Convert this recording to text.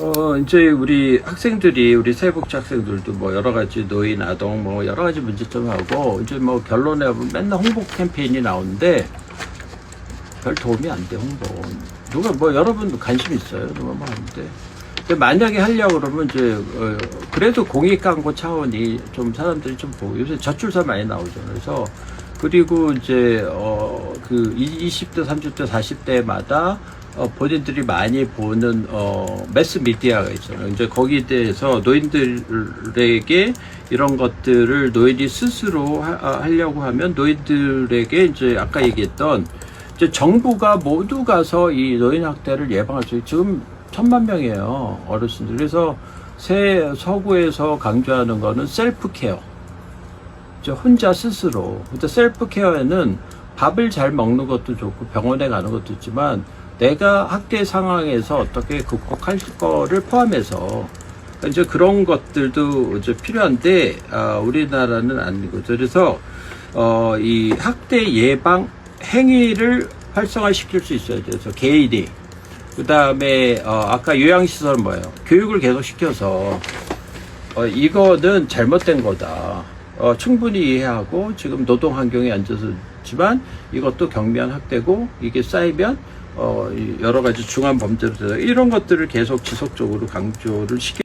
어, 이제 우리 학생들이, 우리 사회복지 학생들도 뭐 여러 가지 노인, 아동, 뭐 여러 가지 문제점하고, 이제 뭐 결론에 보면 맨날 홍보 캠페인이 나오는데, 별 도움이 안 돼, 홍보. 누가 뭐 여러분도 관심 있어요. 누가 뭐 하는데. 만약에 하려고 그러면 이제, 어, 그래도 공익 광고 차원이 좀 사람들이 좀 보고, 요새 저출사 많이 나오잖아요. 그래서, 그리고 이제, 어, 그 20대, 30대, 40대마다 어, 본인들이 많이 보는 어, 매스 미디어가 있잖아요. 이제 거기에 대해서 노인들에게 이런 것들을 노인이 스스로 하, 아, 하려고 하면 노인들에게 이제 아까 얘기했던 이제 정부가 모두 가서 이 노인 학대를 예방할 수있 지금 천만 명이에요 어르신들. 그래서 새 서구에서 강조하는 거는 셀프 케어. 혼자 스스로. 근데 셀프 케어에는 밥을 잘 먹는 것도 좋고 병원에 가는 것도 있지만 내가 학대 상황에서 어떻게 극복할 거를 포함해서 이제 그런 것들도 이제 필요한데 아, 우리나라는 아니고 그래서 어, 이 학대 예방 행위를 활성화시킬 수 있어야. 그래서 개인이 그 다음에 어, 아까 요양시설 뭐예요? 교육을 계속 시켜서 어, 이거는 잘못된 거다. 어, 충분히 이해하고 지금 노동 환경에 앉아서 지만 이것도 경미한 학대고 이게 쌓이면 어, 이 여러 가지 중한 범죄로 되다. 이런 것들을 계속 지속적으로 강조를 시켜.